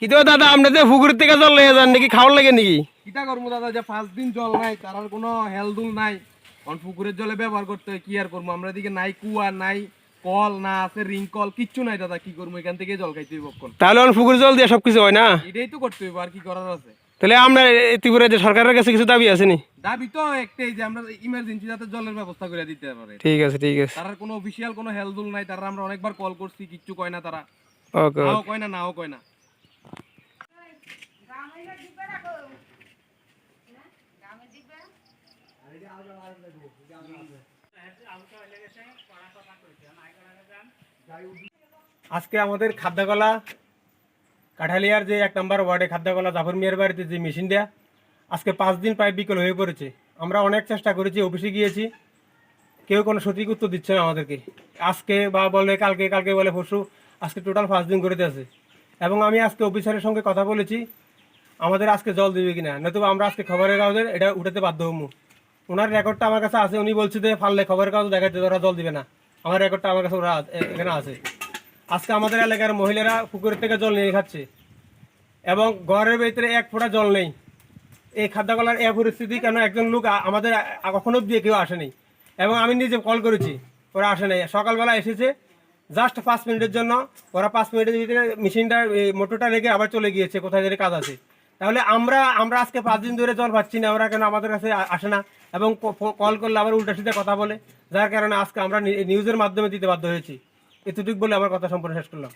কিন্তু দাদা আপনাদের পুকুরের থেকে জল যান নাকি খাওয়ার লাগে নাকি? কিটা করব দাদা যে পাঁচ দিন জল নাই তার কোনো হেলদুল নাই। কারণ পুকুরের জলে ব্যবহার করতে হয় কি আর করব? আমরা এদিকে নাই কুয়া নাই কল না আছে রিং কল কিচ্ছু নাই দাদা কি করব? এখান থেকে জল খাইতে কখন তাহলে অন পুকুর জল দিয়ে সবকিছু হয় না? এটাই তো করতে আর কি করার আছে? তাহলে এই ত্রিপুরা যে সরকারের কাছে কিছু দাবি আছে নি? দাবি তো একটাই যে আমরা ইমার্জেন্সি যাতে জলের ব্যবস্থা করে দিতে পারে। ঠিক আছে ঠিক আছে। তার কোনো অফিসিয়াল কোনো হেলদুল নাই তারা আমরা অনেকবার কল করছি কিচ্ছু কয় না তারা। ওকে কয় না নাও কয় না। আজকে আমাদের খাদ্যকলা, কাঠালিয়ার যে এক নম্বর ওয়ার্ডে খাদ্যকলা জাফর মিয়ার বাড়িতে যে মেশিন দেয়া, আজকে পাঁচ দিন প্রায় বিকল হয়ে পড়েছে। আমরা অনেক চেষ্টা করেছি, অফিসে গিয়েছি, কেউ কোনো সঠিক উত্তর দিচ্ছে না আমাদেরকে। আজকে বা বলে, কালকে কালকে বলে পরশু, আজকে টোটাল পাঁচ দিন করে আছে এবং আমি আজকে অফিসারের সঙ্গে কথা বলেছি, আমাদের আজকে জল দিবে কিনা, নতুবা আমরা আজকে খবরের কাগজে এটা উঠাতে বাধ্য হব। ওনার রেকর্ডটা আমার কাছে আছে, উনি বলছে যে ফাললে খবরের কাগজ দেখাচ্ছে ওরা জল দিবে না। আমার রেকর্ডটা আমার কাছে ওরা এখানে আছে। আজকে আমাদের এলাকার মহিলারা পুকুরের থেকে জল নিয়ে খাচ্ছে। এবং ঘরের ভিতরে এক ফোঁটা জল নেই। এই খাদ্যকলার এ পরিস্থিতি কেন একজন লোক আমাদের কখনো দিয়ে কেউ আসেনি এবং আমি নিজে কল করেছি, ওরা আসে নাই। সকালবেলা এসেছে জাস্ট পাঁচ মিনিটের জন্য, ওরা পাঁচ মিনিটের ভিতরে মেশিনটা মোটরটা রেখে আবার চলে গিয়েছে, কোথায় ধরে কাজ আছে। তাহলে আমরা আমরা আজকে পাঁচ দিন ধরে জল পাচ্ছি না, ওরা কেন আমাদের কাছে আসে না? এবং কল করলে আবার উল্টা সিধা কথা বলে, যার কারণে আজকে আমরা নিউজের মাধ্যমে দিতে বাধ্য হয়েছি। বলে আমার কথা শেষ করলাম।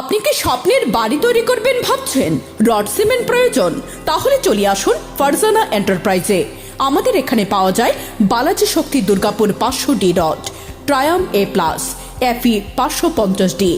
আপনি কি স্বপ্নের বাড়ি তৈরি করবেন ভাবছেন? রড সিমেন্ট প্রয়োজন? তাহলে চলে আসুন ফারজানা এন্টারপ্রাইজে। আমাদের এখানে পাওয়া যায় বালাজি শক্তি দুর্গাপুর পাঁচশো ডি রড, ট্রায়াম এ প্লাস, এফি পাঁচশো পঞ্চাশ ডি,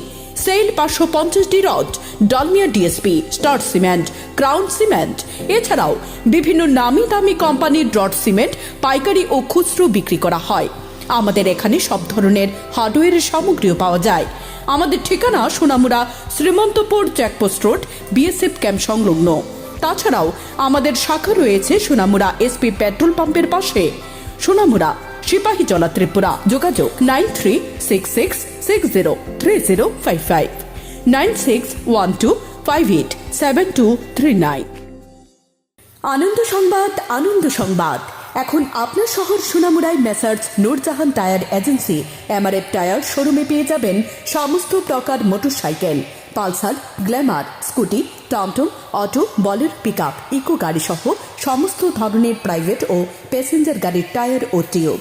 সেল পাঁচশো পঞ্চাশ D rod Dalmia DSP star cement crown cement এছাড়াও বিভিন্ন নামি দামি কোম্পানির রড সিমেন্ট পাইকারি ও খুচরো বিক্রি করা হয়। আমাদের এখানে সব ধরনের হার্ডওয়্যারের সামগ্রীও পাওয়া যায়। আমাদের ঠিকানা Sonamura, Srimantapur checkpost road BSF camp সংলগ্ন। তাছাড়াও আমাদের শাখা রয়েছে সোনামুড়া এসপি পেট্রোল পাম্পের পাশে। সোনামুড়া সিপাহী জলা ত্রিপুরা। যোগাযোগ nine three six six six zero three zero five five. Nine six one two five eight seven two three nine. Ananda Sangbad Ananda Sangbad. এখন আপনার শহর সোনামুড়ায় Messrs Noorjahan tyre agency. MRF tyre শোরুমে পেয়ে যাবেন সমস্ত প্রকার মোটরসাইকেল। পালসার, গ্ল্যামার, স্কুটি, টমটম, auto, বলের পিক আপ ইকো গাড়ি সহ সমস্ত ধরনের প্রাইভেট ও প্যাসেঞ্জার গাড়ির টায়ার ও টিউব।